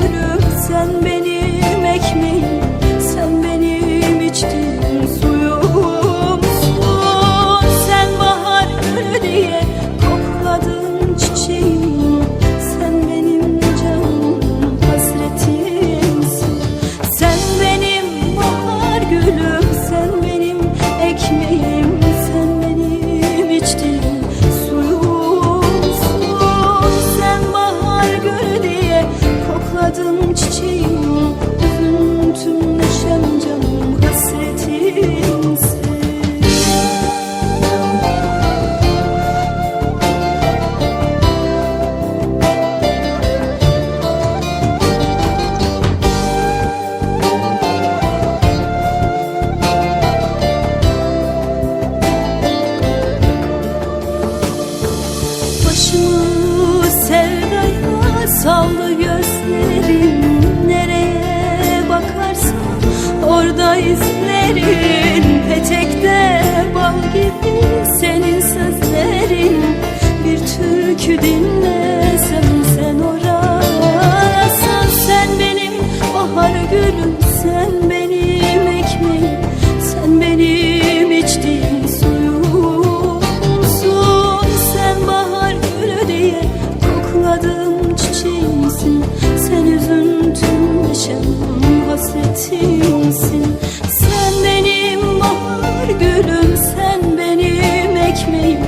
gülüm sen benim Sen üzüntüm yaşamım hasretimsin Sen benim bahar gülüm benim ekmeğim.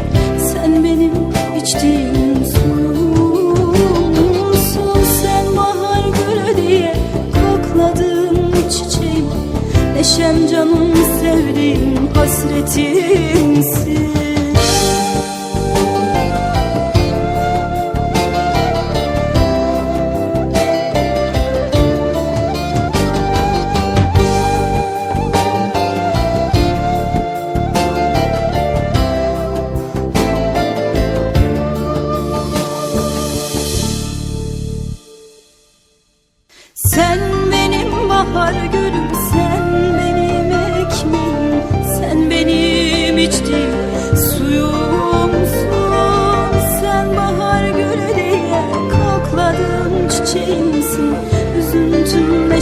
Sen benim içtiğim suyumsun. Sen bahar gülü diye kokladığım çiçeğim. Neşem canım sevdiğim hasretimsin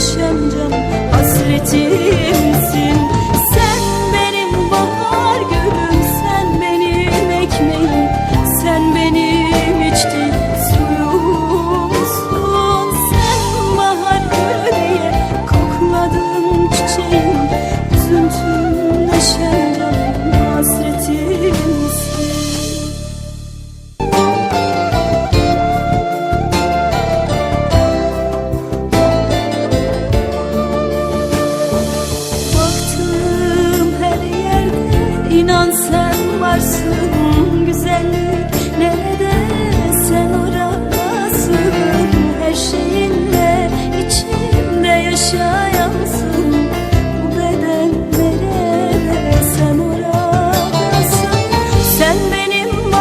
旋转 yaparsın güzellik